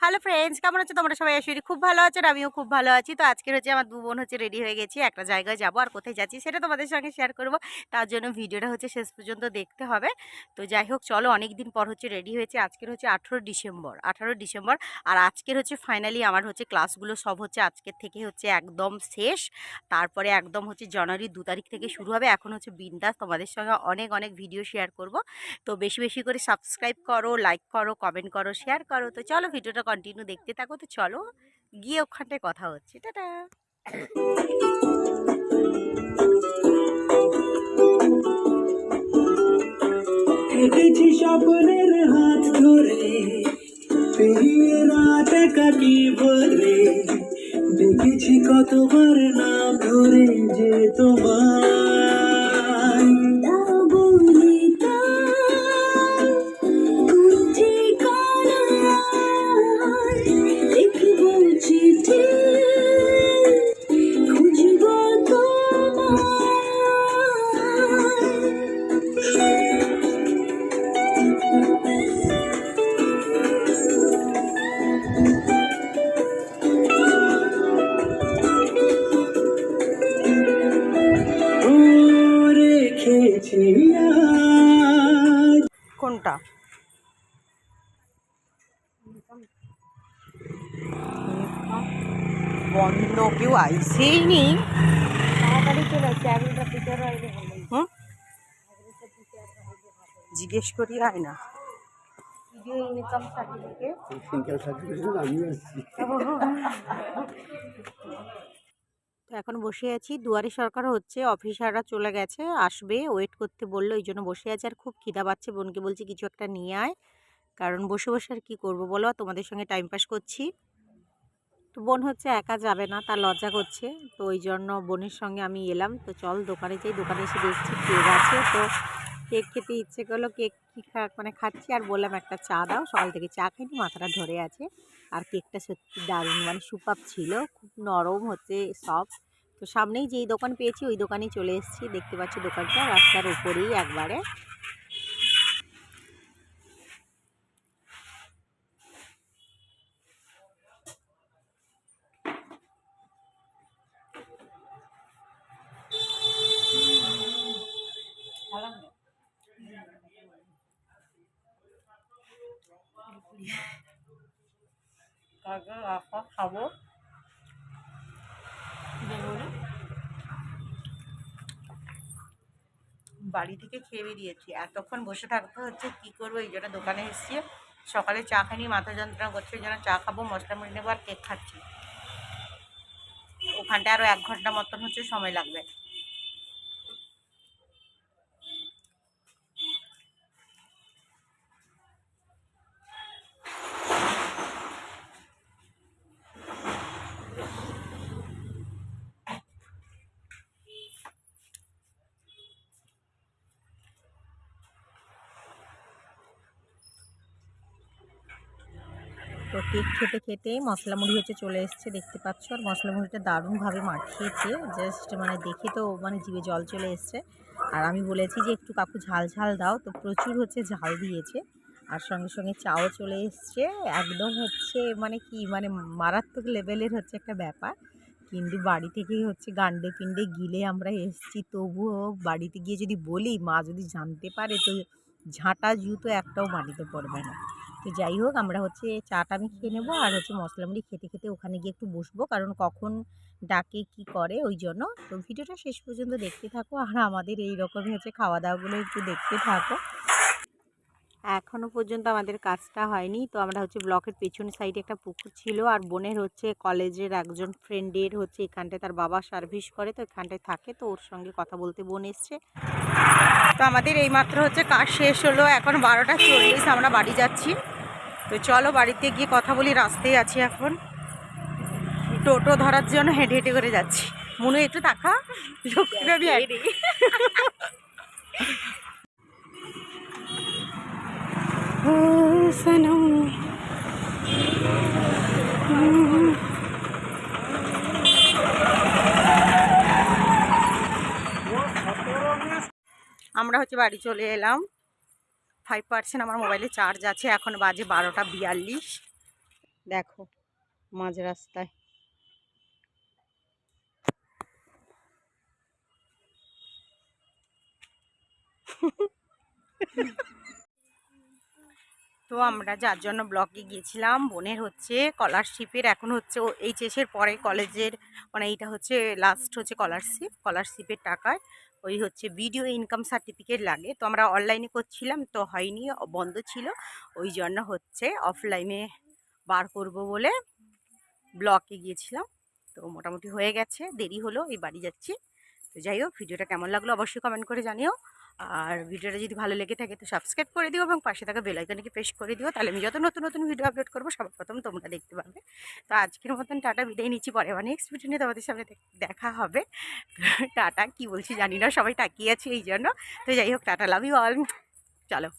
Hello friends, কেমন আছো? তোমরা সবাই আসলে খুব ভালো আছো আমিও খুব ভালো আছি। তো আজকের হচ্ছে আমার দু বোন হচ্ছে রেডি হয়ে গেছি, একটা জায়গায় যাব আর কোথায় যাচ্ছি সেটা তোমাদের সঙ্গে শেয়ার করব। তার জন্য ভিডিওটা হচ্ছে শেষ পর্যন্ত দেখতে হবে। তো যাই হোক, চলো অনেক দিন পর হচ্ছে রেডি হয়েছে। আজকের হচ্ছে আঠেরো ডিসেম্বর, আঠারো ডিসেম্বর আর আজকের হচ্ছে ফাইনালি আমার হচ্ছে ক্লাসগুলো সব হচ্ছে আজকের থেকে হচ্ছে একদম শেষ। তারপরে একদম হচ্ছে জানুয়ারি দু তারিখ থেকে শুরু হবে। এখন হচ্ছে বিন্দাস তোমাদের সঙ্গে অনেক অনেক ভিডিও শেয়ার করব। তো বেশি বেশি করে সাবস্ক্রাইব করো লাইক করো কমেন্ট করো শেয়ার করো। তো চলো ভিডিওটা কন্টিনিউ দেখতে থাকো, তো চলো গিয়ে ওখানটায় কথা হচ্ছে। টাটা। হেঁটেছি স্বপ্নের হাত ধরে, পেরিয়ে রাত কাটি ভরে। দেখেছি কতবার নাম ধরে যে তোমার কোনটা? বন্ধ কেউ আইসেই নি হুম? জিজ্ঞেস করি আয় না। ইনকাম সার্টিফিকেট তো এখন বসে আছি। দুয়ারে সরকার হচ্ছে, অফিসাররা চলে গেছে, আসবে, ওয়েট করতে বলল ওই জন্য বসে আছে। আর খুব খিদা পাচ্ছে, বোনকে বলছি কিছু একটা নিয়ে আয়। কারণ বসে বসে আর কী করব বলো? তোমাদের সঙ্গে টাইম পাস করছি। তো বোন হচ্ছে একা যাবে না, তার লজ্জা করছে। তো ওই জন্য বোনের সঙ্গে আমি এলাম। তো চল দোকানে যাই। দোকানে এসে দেখছি কে আছে। তো কেক খেতে ইচ্ছে করল, কেক কি মানে খাচ্ছি আর বললাম একটা চা দাও, সকাল থেকে চা খাইনি, মাথাটা ধরে আছে। আর কেকটা সত্যি দারুণ মানে সুপাপ ছিল, খুব নরম হচ্ছে সব তো সামনেই যেই দোকান পেয়েছি, ওই দোকানেই চলে এসেছি, দেখতে পাচ্ছি দোকানটা, রাস্তার উপরেই একবারে। খাব। বাড়ি থেকে খেয়ে বেরিয়েছি। এতক্ষণ বসে থাকতে হচ্ছে কি করব? এই জন্য দোকানে এসেছি। সকালে চা খাইনি মাথা যন্ত্রণা করছে ওই জন্য চা খাব মশলা মুড়ি নেব আর কেক খাচ্ছি। ওখানটা আরও এক ঘণ্টা মতন হচ্ছে সময় লাগবে। তো কেক খেতে খেতে মশলা মুড়ি হচ্ছে চলে এসছে, দেখতে পাচ্ছ। আর মশলা মুড়িটা দারুণভাবে মাখিয়েছে জাস্ট মানে দেখে তো মানে জিভে জল চলে এসছে। আর আমি বলেছি যে একটু কাকু ঝাল ঝাল দাও, তো প্রচুর হচ্ছে ঝাল দিয়েছে। আর সঙ্গে সঙ্গে চাও চলে এসছে, একদম হচ্ছে মানে কি মানে মারাত্মক লেভেলের হচ্ছে একটা ব্যাপার। কিন্তু বাড়ি থেকেই হচ্ছে গান্ডে পিণ্ডে গিলে আমরা এসছি, তবুও বাড়িতে গিয়ে যদি বলি, মা যদি জানতে পারে তো ঝাঁটা জুতো একটাও মাটিতে পড়বে না। তো যাই হোক, আমরা হচ্ছে চাটা আমি খেয়ে নেব আর হচ্ছে মশলা মুড়ি খেতে খেতে ওখানে গিয়ে একটু বসবো। কারণ কখন ডাকে কি করে ওই জন্য। তো ভিডিওটা শেষ পর্যন্ত দেখতে থাকো আর আমাদের এই রকমই হচ্ছে খাওয়া দাওয়াগুলো একটু দেখতে থাকো। এখনও পর্যন্ত আমাদের কাজটা হয়নি। তো আমরা হচ্ছে ব্লকের পেছন সাইডে একটা পুকুর ছিল আর বোনের হচ্ছে কলেজের একজন ফ্রেন্ডের হচ্ছে এখানটায় তার বাবা সার্ভিস করে তো এখানটায় থাকে। তো ওর সঙ্গে কথা বলতে বোন এসছে। তো আমাদের এইমাত্র হচ্ছে কাজ শেষ হলো এখন বারোটা চল্লিশ আমরা বাড়ি যাচ্ছি। তো চলো বাড়িতে গিয়ে কথা বলি রাস্তায় আছি এখন। টোটো ধরার জন্য হেঁটে হেঁটে করে যাচ্ছি। মনে হয় একটু তাকা লক্ষ্মীভাবি আমরা হচ্ছে বাড়ি চলে এলাম। ফাইভ পার্সেন্ট আমার মোবাইলে চার্জ আছে, এখন বাজে বারোটা বিয়াল্লিশ। দেখো, মাঝ রাস্তায়। তো আমরা যার জন্য ব্লকে গিয়েছিলাম, বোনের হচ্ছে স্কলারশিপের এখন হচ্ছে এইচএসের পরে কলেজের মানে এইটা হচ্ছে লাস্ট হচ্ছে স্কলারশিপ স্কলারশিপের টাকায় ওই হচ্ছে ভিডিও ইনকাম সার্টিফিকেট লাগে। তো আমরা অনলাইনে করছিলাম, তো হয়নি, বন্ধ ছিল। ওই জন্য হচ্ছে অফলাইনে বার করব বলে ব্লকে গিয়েছিলাম। তো মোটামুটি হয়ে গেছে, দেরি হলো, এই বাড়ি যাচ্ছি। তো যাই হোক ভিডিওটা কেমন লাগল অবশ্যই কমেন্ট করে জানিও। আর ভিডিওটা যদি ভালো লেগে থাকে তো সাবস্ক্রাইব করে দিও এবং পাশে থাকা বেলাইকনকে প্রেস করে দিও। তাহলে আমি যত নতুন নতুন ভিডিও আপলোড করব সবার প্রথম তোমরা দেখতে পাবে। তো আজকের মতন টাটা, বিদায় নিচ্ছি। পরে মানে নেক্সট ভিডিও নিয়ে তোমাদের সামনে দেখা হবে। টাটা, কি বলছি জানি না, সবাই তাকিয়ে আছে এই জন্য। তো যাই হোক, টাটা লাভ ইউ অল চলো।